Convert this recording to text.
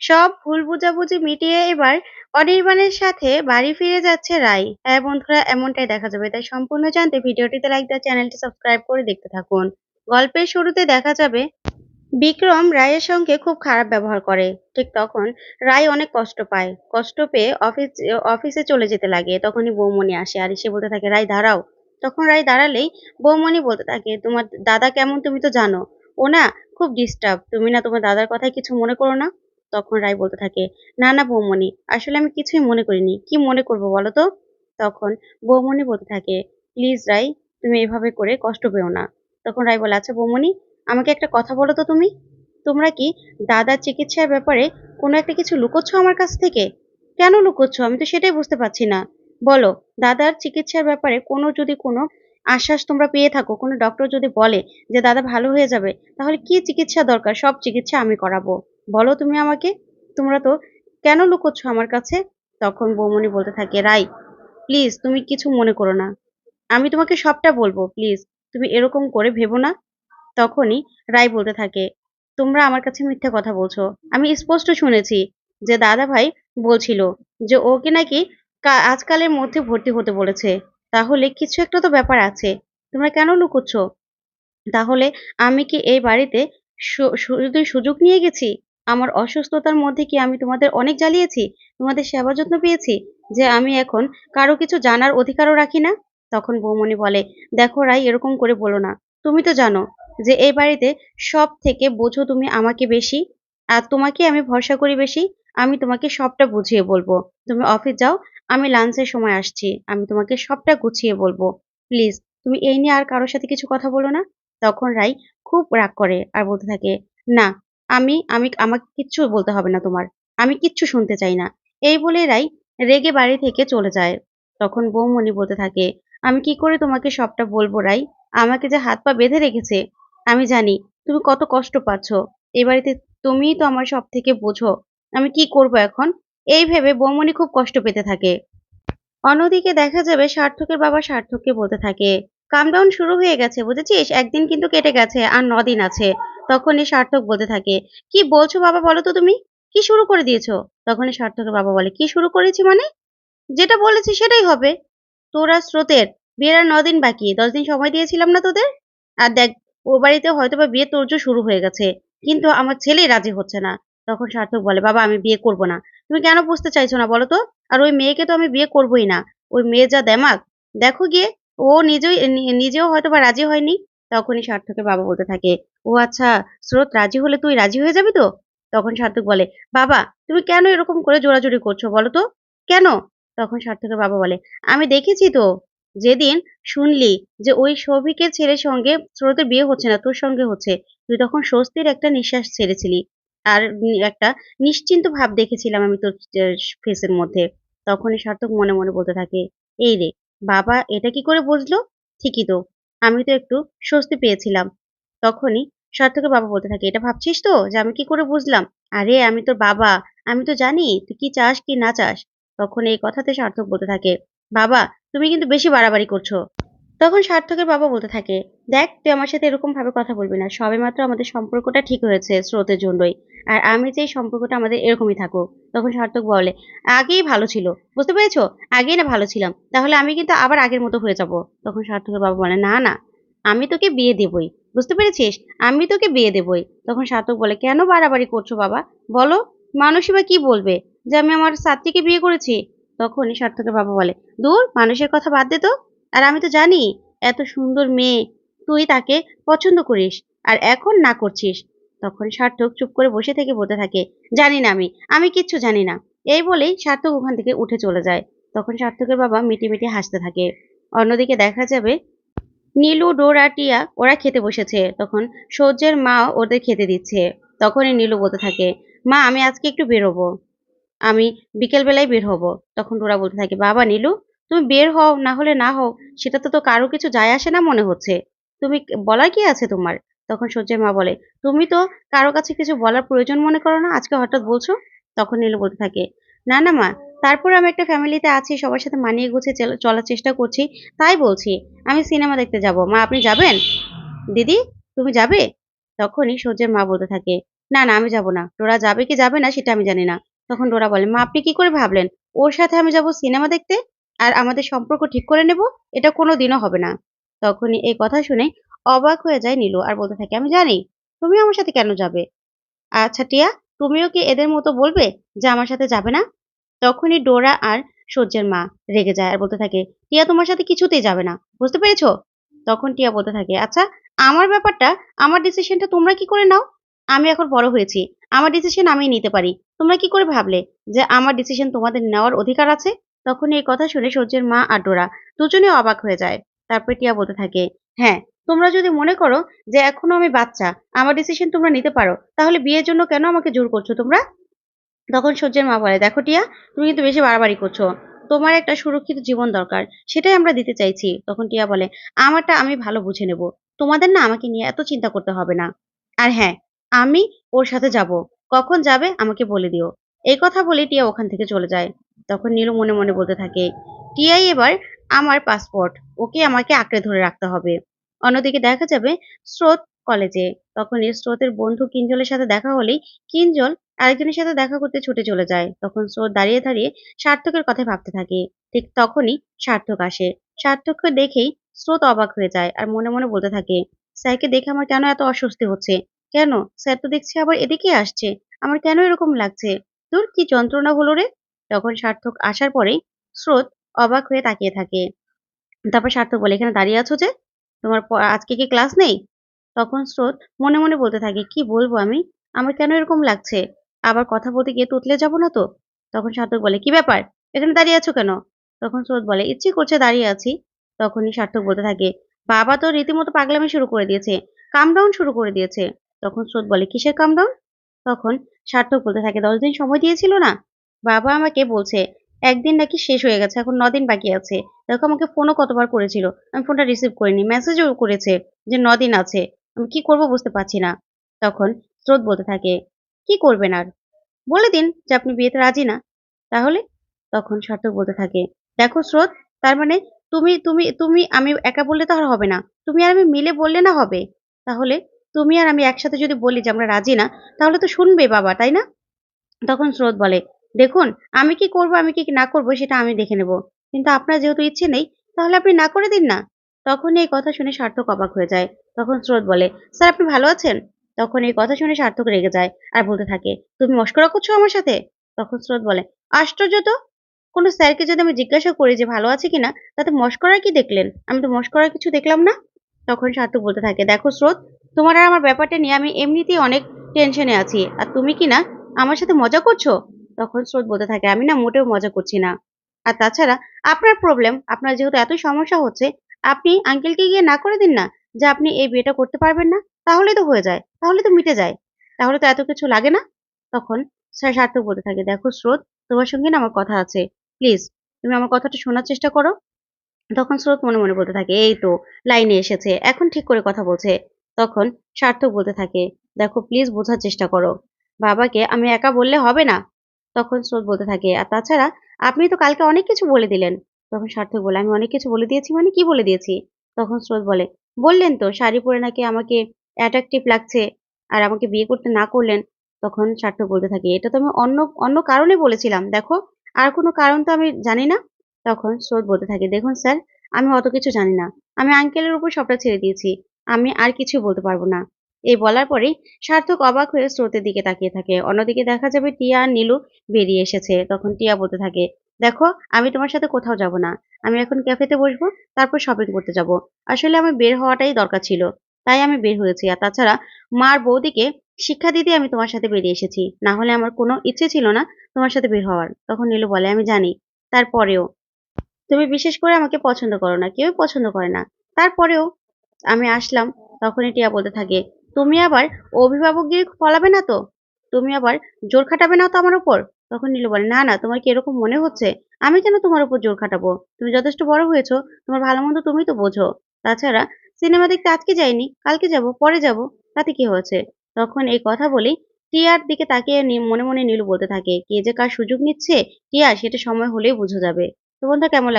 সব ভুল বোঝাবুঝি মিটিয়ে এবার অনির্বাণের সাথে বাড়ি ফিরে যাচ্ছে রাই। হ্যাঁ বন্ধুরা, এমনটাই দেখা যাবে। তাই সম্পূর্ণ জানতে ভিডিওটিতে লাইক দেওয়া চ্যানেলটি সাবস্ক্রাইব করে দেখতে থাকুন। গল্পের শুরুতে দেখা যাবে, বিক্রম রায়ের সঙ্গে খুব খারাপ ব্যবহার করে। ঠিক তখন রায় অনেক কষ্ট পায়। কষ্ট পেয়ে অফিস, অফিসে চলে যেতে লাগে। তখনই বৌমণি আসে আর এসে বলতে থাকে রায় দাঁড়াও। তখন রায় দাঁড়ালেই বৌমণি বলতে থাকে, তোমার দাদা কেমন তুমি তো জানো। ও না খুব ডিস্টার্ব তুমি না তোমার দাদার কথায় কিছু মনে করো না? তখন রায় বলতে থাকে, না না, বৌমণি, আসলে আমি কিছুই মনে করিনি। কি মনে করব বলো তো? তখন বৌমণি বলতে থাকে, প্লিজ রায়, তুমি এভাবে করে কষ্ট পেও না। তখন রায় বলে আচ্ছা বৌমণি, আমাকে একটা কথা বলো তো তুমি। তোমরা কি দাদার চিকিৎসার ব্যাপারে কোনো একটা কিছু লুকোচ্ছ আমার কাছ থেকে? কেন লুকোচ্ছ? আমি তো সেটাই বুঝতে পারছি না। বলো, দাদার চিকিৎসার ব্যাপারে কোনো যদি কোনো আশ্বাস তোমরা পেয়ে থাকো, কোনো ডক্টর যদি বলে যে দাদা ভালো হয়ে যাবে, তাহলে কি চিকিৎসা দরকার? সব চিকিৎসা আমি করাবো। বলো তুমি আমাকে, তোমরা তো কেন লুকোচ্ছ আমার কাছে? তখন বৌমণি বলতে থাকে, রাই প্লিজ তুমি কিছু মনে করো না। আমি তোমাকে সবটা বলব প্লিজ তুমি এরকম করে ভেবো না। তখনই রাই বলতে থাকে, তোমরা আমার কাছে মিথ্যা কথা বলছো। আমি স্পষ্ট শুনেছি যে দাদা ভাই বলছিল যে ওকে নাকি আজকালের মধ্যে ভর্তি হতে বলেছে। তাহলে কিছু একটা তো ব্যাপার আছে, তোমরা কেন লুকোচ্ছ? তাহলে আমি কি এই বাড়িতে শুধু সুযোগ নিয়ে গেছি? আমার অসুস্থতার মধ্যে কি আমি তোমাদের অনেক জ্বালিয়েছি? তোমাদের সেবা যত্ন পেয়েছি? যে আমি এখন কারও কিছু জানার অধিকারও রাখি না? তখন বৌমণি বলে, দেখো রাই, এরকম করে বলো না। তুমি তো জানো যে এই বাড়িতে সব থেকে বোঝো তুমি আমাকে বেশি, আর তোমাকে আমি ভরসা করি বেশি। আমি তোমাকে সবটা বুঝিয়ে বলব। তুমি অফিস যাও, আমি লাঞ্চের সময় আসছি। আমি তোমাকে সবটা গুছিয়ে বলব। প্লিজ, তুমি এই নিয়ে আর কারোর সাথে কিছু কথা বলো না? তখন রাই খুব রাগ করে আর বলতে থাকে, না আমি আমি, আমাকে কিচ্ছু বলতে হবে না তোমার। আমি কিচ্ছু শুনতে চাই না। এই বলে রাই রেগে বাড়ি থেকে চলে যায়। তখন বৌমণি বলতে থাকে, আমি কি করে তোমাকে সবটা বলব রাই? আমাকে যে হাত পা বেঁধে রেখেছে, আমি জানি, তুমি কত কষ্ট পাচ্ছ। এই বাড়িতে তুমিই তো আমার সব থেকে বোঝো। আমি কি করব এখন? এই ভেবে বৌমণি খুব কষ্ট পেতে থাকে। অন্যদিকে দেখা যাবে সার্থকের বাবা সার্থককে বলতে থাকে কামডাউন শুরু হয়ে গেছে, বুঝেছিস? একদিন কিন্তু কেটে গেছে, আর দিন আছে। তখনই সার্থক বলতে থাকে, কি বলছো বাবা বলো তো তুমি? কি শুরু করে দিয়েছ? তখনই সার্থকের বাবা বলে, কি শুরু করেছি মানে? যেটা বলেছি সেটাই হবে। তোরা স্রোতের বিয়ের আর দিন বাকি, দশ দিন সময় দিয়েছিলাম না তোদের? আর দেখ, ও বাড়িতে হয়তো বা বিয়ে তোরজো শুরু হয়ে গেছে, কিন্তু আমার ছেলে রাজি হচ্ছে না। তখন সার্থক বলে, বাবা, আমি বিয়ে করব না। তুমি কেন বুঝতে চাইছো না বলো তো? আর ওই মেয়েকে তো আমি বিয়ে করবোই না। ওই মেয়ে যা দেমাক দেখো গিয়ে, ও নিজেই নিজেও হয়তো বা রাজি হয়নি। তখনই সার্থকের বাবা বলতে থাকে ও আচ্ছা স্রোত রাজি হলে তুই রাজি হয়ে যাবি তো? তখন সার্থক বলে, বাবা, তুমি কেন এরকম করে জোরাজুরি করছ বলো তো? কেন? তখন সার্থকের বাবা বলে, আমি দেখেছি তো, যেদিন শুনলি যে ওই সৌভিকের ছেলের সঙ্গে স্রোতের বিয়ে হচ্ছে না, তোর সঙ্গে হচ্ছে, তুই তখন স্বস্তির একটা নিঃশ্বাস ছেড়েছিলি। আর একটা নিশ্চিন্ত ভাব দেখেছিলাম আমি তোর ফেসের মধ্যে। তখনই সার্থক মনে মনে বলতে থাকে, এই রে, বাবা এটা কি করে বুঝলো? ঠিকই তো, আমি তো একটু স্বস্তি পেয়েছিলাম। তখনই সার্থকের বাবা বলতে থাকে, এটা ভাবছিস তো যে আমি কি করে বুঝলাম? আরে, আমি তোর বাবা, আমি তো জানি, তুই কি চাস কি না চাস? তখন এই কথাতে সার্থক বলতে থাকে, বাবা, তুমি কিন্তু বেশি বাড়াবাড়ি করছ। তখন সার্থকের বাবা বলতে থাকে, দেখ, তুই আমার সাথে এরকম ভাবে কথা বলবি না, সবেমাত্র আমাদের সম্পর্কটা ঠিক হয়েছে স্রোতের জন্যই, আর আমি চাই সম্পর্কটা আমাদের এরকমই থাকুক। তখন সার্থক বলে, আগেই ভালো ছিল, বুঝতে পেরেছ? আগেই না ভালো ছিলাম, তাহলে আমি কিন্তু আবার আগের মতো হয়ে যাব। তখন সার্থকের বাবা বলে, না না আমি তোকে বিয়ে দেবই, বুঝতে পেরেছিস? আমি তোকে বিয়ে দেবই। তখন সার্থক বলে, কেন বাড়াবাড়ি করছ বাবা? বলো, মানুষই বা কি বলবে যে আমি আমার সাত্রীকে বিয়ে করেছি? তখনই সার্থকের বাবা বলে, দূর, মানুষের কথা বাদ দে তো। আর আমি তো জানি, এত সুন্দর মেয়ে, তুই তাকে পছন্দ করিস আর এখন না করছিস। তখন সার্থক চুপ করে বসে থেকে বলতে থাকে, জানি না আমি আমি কিচ্ছু জানি না। এই বলেই সার্থক ওখান থেকে উঠে চলে যায়। তখন সার্থকের বাবা মিটি মিটি হাসতে থাকে। অন্যদিকে দেখা যাবে নীলু ডোরা টিয়া ওরা খেতে বসেছে। তখন সূর্যের মা ওদের খেতে দিচ্ছে। তখনই নীলু বলতে থাকে, মা, আমি আজকে একটু বেরোবো। আমি বিকেলবেলায় বের হব। তখন ডোরা বলতে থাকে, বাবা, নীলু, তুমি বের হও, না হলে না হও, সেটা তো তো কারও কিছু যায় আসে না মনে হচ্ছে। তুমি বলার কি আছে তোমার? তখন সূর্যের মা বলে, তুমি তো কারও কাছে কিছু বলার প্রয়োজন মনে করো না, আজকে হঠাৎ বলছো? তখন নীলু বলতে থাকে, না না মা তারপর আমি একটা ফ্যামিলিতে আছি, সবার সাথে মানিয়ে গুছিয়ে চলার চেষ্টা করছি, তাই বলছি, আমি সিনেমা দেখতে যাব। মা, আপনি যাবেন? দিদি, তুমি যাবে? তখনই সূর্যের মা বলতে থাকে, না না, আমি যাব না। ডোরা যাবে কি যাবে না সেটা আমি জানি না। তখন ডোরা বলে, মা, আপনি কি করে ভাবলেন? ওর সাথে আমি যাব সিনেমা দেখতে? আর আমাদের সম্পর্ক ঠিক করে নেব? এটা কোনো দিনও হবে না। তখনই এই কথা শুনে অবাক হয়ে যায় নীলু আর বলতে থাকে, আমি জানি, তুমি আমার সাথে কেন যাবে? আচ্ছা টিয়া, তুমিও কি এদের মতো বলবে যে আমার সাথে যাবে না? তখনই ডোরা আর সূর্যের মা রেগে যায় আর বলতে থাকে, টিয়া তোমার সাথে কিছুতেই যাবে না, বুঝতে পেরেছ? তখন টিয়া বলতে থাকে আচ্ছা আমার ব্যাপারটা, আমার ডিসিশনটা তোমরা কি করে নাও? আমি এখন বড় হয়েছি, আমার ডিসিশন আমি নিতে পারি। তোমরা কি করে ভাবলে যে আমার ডিসিশন তোমাদের নেওয়ার অধিকার আছে? তখন এই কথা শুনে সূর্যের মা আর ডোরা দুজনে অবাক হয়ে যায়। তারপর টিয়া বলতে থাকে হ্যাঁ তোমরা যদি মনে করো যে এখনও আমি বাচ্চা, আমার ডিসিশন তোমরা নিতে পারো, তাহলে বিয়ের জন্য কেন আমাকে জোর করছ তোমরা? তখন সূর্যের মা বলে, দেখো টিয়া, তুমি কিন্তু বেশি বাড়াবাড়ি করছ। তোমার একটা সুরক্ষিত জীবন দরকার, সেটাই আমরা দিতে চাইছি। তখন টিয়া বলে, আমারটা আমি ভালো বুঝে নেব। তোমাদের না আমাকে নিয়ে এত চিন্তা করতে হবে না। আর হ্যাঁ আমি ওর সাথে যাব। কখন যাবে আমাকে বলে দিও। এই কথা বলে টিয়া ওখান থেকে চলে যায়। তখন নীলু মনে মনে বলতে থাকে, টিয়াই এবার আমার পাসপোর্ট ওকে আমাকে আঁকড়ে ধরে রাখতে হবে। অন্যদিকে দেখা যাবে স্রোত কলেজে তখন স্রোতের বন্ধু কিঞ্জলের সাথে দেখা হলেই কিঞ্জল আরেকজনের সাথে দেখা করতে ছুটে চলে যায়। তখন স্রোত দাঁড়িয়ে দাঁড়িয়ে সার্থকের কথা ভাবতে থাকে। ঠিক তখনই সার্থক আসে। সার্থককে দেখেই স্রোত অবাক হয়ে যায় আর মনে মনে বলতে থাকে, স্যারকে দেখে আমার কেন এত অস্বস্তি হচ্ছে? কেন? স্যার তো দেখছি আবার এদিকে আসছে। আমার কেন এরকম লাগছে? তোর কি যন্ত্রণা হলো রে? তখন সার্থক আসার পরেই স্রোত অবাক হয়ে তাকিয়ে থাকে। তারপর সার্থক বলে, এখানে দাঁড়িয়ে আছো যে? তোমার আজকে কি ক্লাস নেই? তখন স্রোত মনে মনে বলতে থাকে, কি বলব আমি? আমার কেন এরকম লাগছে? আবার কথা বলতে গিয়ে তুতলে যাব না তো? তখন সার্থক বলে, কি ব্যাপার? এখানে দাঁড়িয়ে আছো কেন? তখন স্রোত বলে, ইচ্ছে করছে দাঁড়িয়ে আছি। তখনই সার্থক বলতে থাকে, বাবা তো রীতিমতো পাগলামি শুরু করে দিয়েছে কাম ডাউন শুরু করে দিয়েছে। তখন স্রোত বলে, কিসের কাম ডাউন তখন সার্থক বলতে থাকে, দশ দিন সময় দিয়েছিল না? বাবা আমাকে বলছে, একদিন নাকি শেষ হয়ে গেছে, এখন দিন বাকি আছে। দেখো আমাকে ফোনও কতবার করেছিল, আমি ফোনটা রিসিভ করিনি মেসেজও করেছে যে দিন আছে। আমি কি করব বুঝতে পারছি না। তখন স্রোত বলতে থাকে কি করবেন আর? বলে দিন যে আপনি বিয়েতে রাজি না। তাহলে? তখন সার্থক বলতে থাকে, দেখো স্রোত, তার মানে তুমি তুমি তুমি আমি একা বললে তো আর হবে না। তুমি আর আমি মিলে বললে না হবে। তাহলে তুমি আর আমি একসাথে যদি বলি যে আমরা রাজি না, তাহলে তো শুনবে বাবা, তাই না? তখন স্রোত বলে, দেখুন, আমি কি করব, আমি কি না করব সেটা আমি দেখে নেব। কিন্তু আপনার যেহেতু ইচ্ছে নেই, তাহলে আপনি না করে দিন না। তখন এই কথা শুনে সার্থক অবাক হয়ে যায়। তখন স্রোত বলে, স্যার, আপনি ভালো আছেন? তখন এই কথা শুনে সার্থক রেগে যায় আর বলতে থাকে, তুমি মস্করা করছ আমার সাথে? তখন স্রোত বলে, আশ্চর্য তো! কোনো স্যারকে যদি আমি জিজ্ঞাসা করি যে ভালো আছে কিনা, তাতে মস্করা কি দেখলেন? আমি তো মস্করার কিছু দেখলাম না? তখন সার্থক বলতে থাকে, দেখো স্রোত, তোমার আর আমার ব্যাপারটা নিয়ে আমি এমনিতেই অনেক টেনশনে আছি। আর তুমি কি না, আমার সাথে মজা করছ? তখন স্রোত বলতে থাকে, আমি না মোটেও মজা করছি না। আর তাছাড়া আপনার প্রবলেম আপনার যেহেতু এত সমস্যা হচ্ছে, আপনি আঙ্কেলকে গিয়ে না করে দিন না যে আপনি এই বিয়েটা করতে পারবেন না? তাহলে তো হয়ে যায় তাহলে তো মিটে যায়। তাহলে তো এত কিছু লাগে না। তখন স্যার সার্থক বলতে থাকে, দেখো স্রোত, তোমার সঙ্গে না আমার কথা আছে। প্লিজ, তুমি আমার কথাটা শোনার চেষ্টা করো। তখন স্রোত মনে মনে বলতে থাকে, এই তো, লাইনে এসেছে, এখন ঠিক করে কথা বলছে। তখন সার্থক বলতে থাকে, দেখো প্লিজ বোঝার চেষ্টা করো। বাবাকে আমি একা বললে হবে না? তখন স্রোত বলতে থাকে, আর তাছাড়া আপনি তো কালকে অনেক কিছু বলে দিলেন। তখন সার্থক বলে, আমি অনেক কিছু বলে দিয়েছি মানে কি বলে দিয়েছি? তখন স্রোত বলে, বললেন তো, শাড়ি পরে নাকি আমাকে অ্যাট্রাকটিভ লাগছে। আর আমাকে বিয়ে করতে না করলেন, তখন সার্থক বলতে থাকে। এটা তো আমি অন্য অন্য কারণে বলেছিলাম, দেখো। আর কোনো কারণ তো আমি জানি না, তখন স্রোত বলতে থাকে। দেখুন স্যার, আমি অত কিছু জানি না। আমি আঙ্কেলের উপর সবটা ছেড়ে দিয়েছি। আমি আর কিছু বলতে পারব না। এই বলার পরেই সার্থক অবাক হয়ে স্রোতের দিকে তাকিয়ে থাকে। অন্যদিকে দেখা যাবে টিয়া আর নীলু বেরিয়ে এসেছে, তখন টিয়া বলতে থাকে, দেখো, আমি তোমার সাথে কোথাও যাব না। আমি এখন ক্যাফেতে বসবো, তারপর শপিং করতে যাব। আসলে আমার বের হওয়াটাই দরকার ছিল। তাই আমি বের হয়েছি। আর তাছাড়া মার বৌদিকে শিক্ষা দিতে আমি তোমার সাথে বেরিয়ে এসেছি। না হলে আমার কোনো ইচ্ছে ছিল না তোমার সাথে বের হওয়ার। তখন নীলু বলে, আমি জানি। তারপরেও তুমি বিশেষ করে আমাকে পছন্দ করো না কেউ পছন্দ করে না। তারপরেও আমি আসলাম। তখনই টিয়া বলতে থাকে, তুমি আবার অভিভাবকগিরি ফলাবে না তো? তুমি আবার জোর খাটাবে না তো আমার উপর? তখন নীলু বলে, না না, তোমার কি এরকম মনে হচ্ছে? আমি কেন তোমার উপর জোর খাটাবো? তুমি যথেষ্ট বড় হয়েছো। তোমার ভালো মন্দ তুমি তো বোঝো। তাছাড়া সিনেমা দেখতে আজকে যাইনি, কালকে যাব, পরে যাব, তাতে কি হয়েছে? তখন এই কথা বলেই টিয়ার দিকে তাকিয়ে মনে মনে নীলু বলতে থাকে, কে যে কার সুযোগ নিচ্ছে, টিয়া সেটা সময় হলেই বোঝা যাবে। তো বন্ধুরা, কেমন